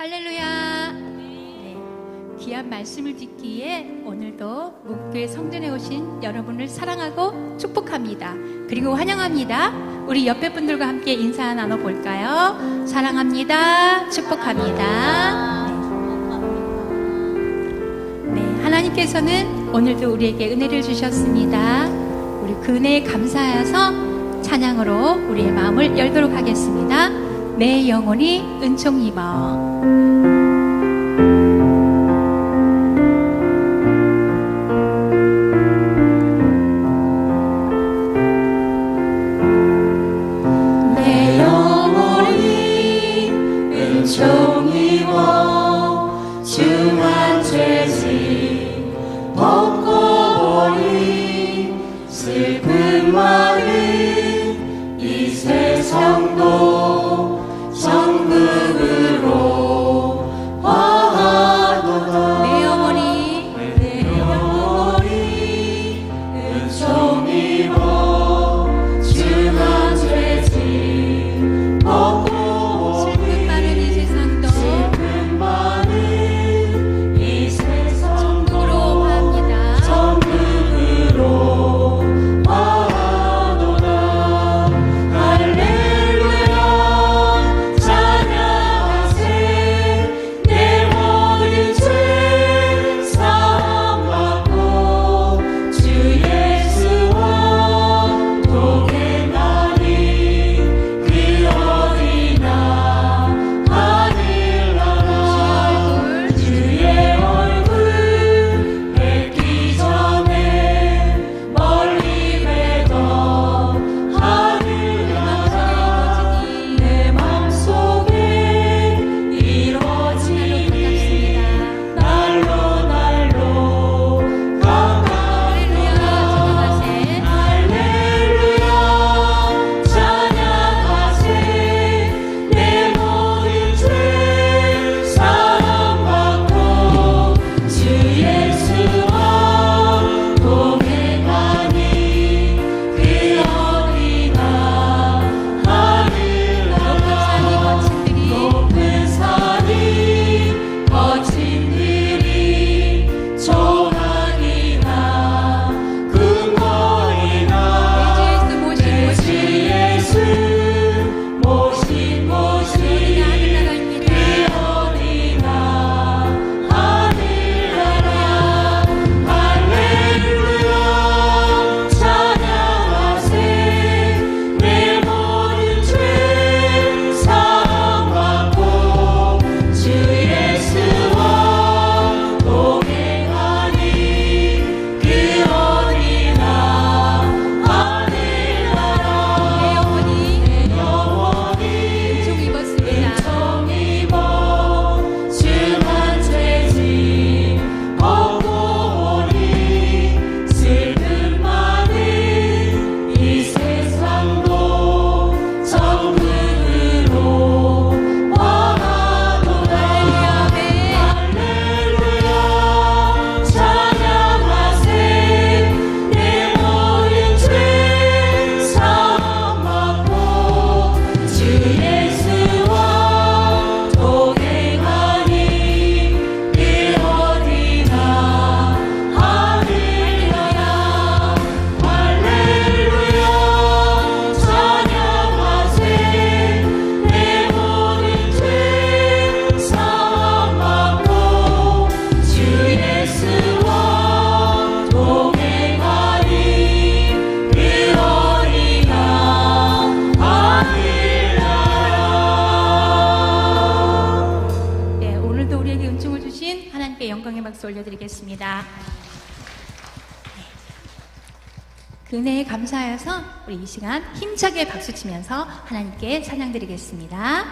할렐루야. 네. 귀한 말씀을 듣기에 오늘도 목교의 성전에 오신 여러분을 사랑하고 축복합니다. 그리고 환영합니다. 우리 옆에 분들과 함께 인사 나눠볼까요? 사랑합니다. 축복합니다. 네. 하나님께서는 오늘도 우리에게 은혜를 주셨습니다. 우리 그 은혜에 감사하여서 찬양으로 우리의 마음을 열도록 하겠습니다. 내 영혼이 은총 입어. you 올려드리겠습니다. 은혜에 네. 감사하여서 우리 이 시간 힘차게 박수치면서 하나님께 찬양드리겠습니다.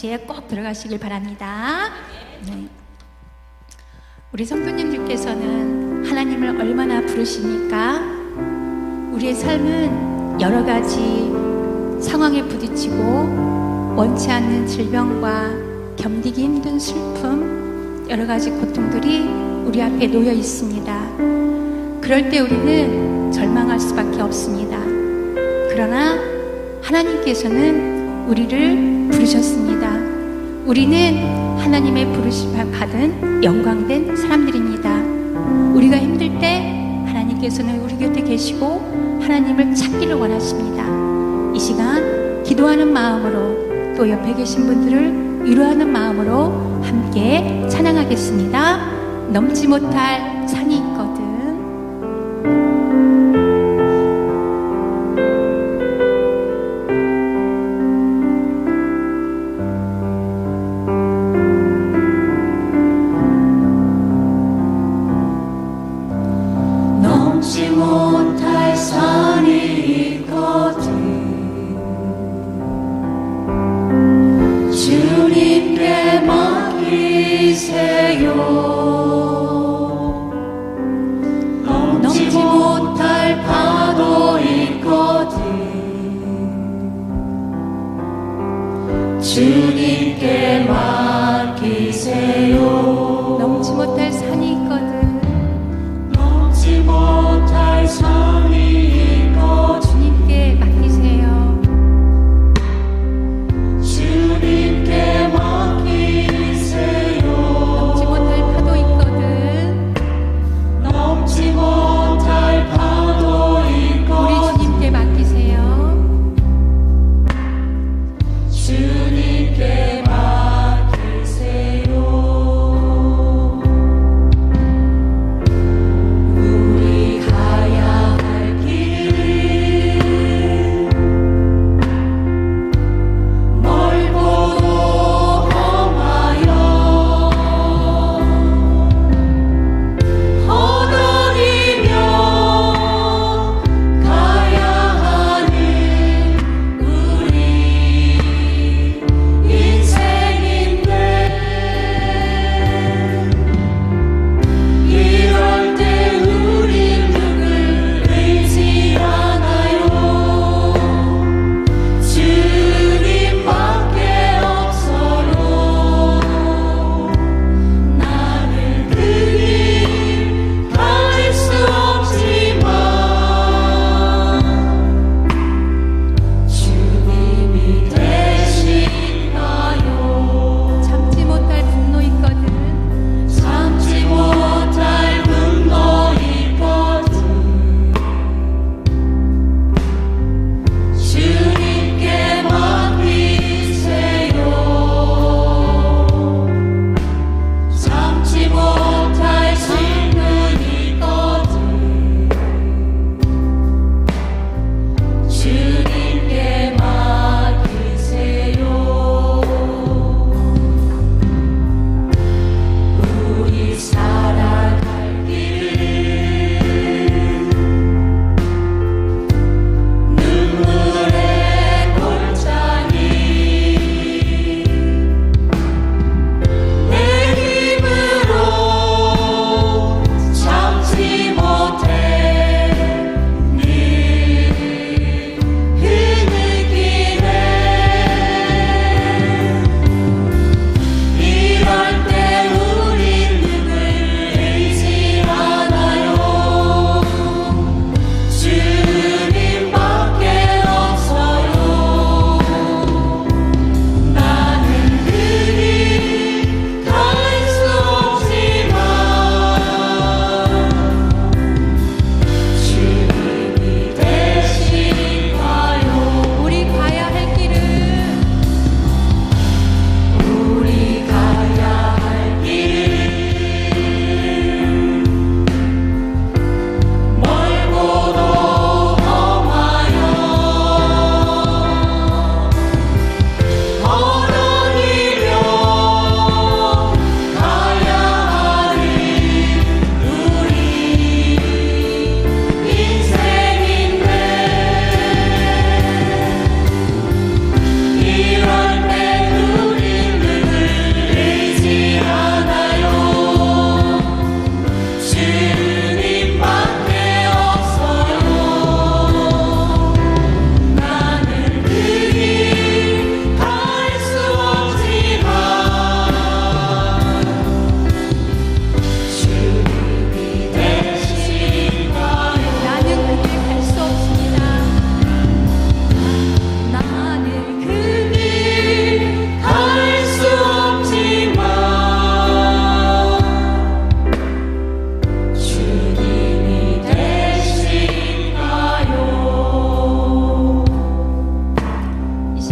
잔치에 꼭 들어가시길 바랍니다. 네. 우리 성도님들께서는 하나님을 얼마나 부르십니까? 우리의 삶은 여러 가지 상황에 부딪히고 원치 않는 질병과 견디기 힘든 슬픔, 여러 가지 고통들이 우리 앞에 놓여 있습니다. 그럴 때 우리는 절망할 수밖에 없습니다. 그러나 하나님께서는 우리를 부르셨습니다. 우리는 하나님의 부르심 받은 영광된 사람들입니다. 우리가 힘들 때 하나님께서는 우리 곁에 계시고 하나님을 찾기를 원하십니다. 이 시간 기도하는 마음으로 또 옆에 계신 분들을 위로하는 마음으로 함께 찬양하겠습니다. 넘지 못할 산이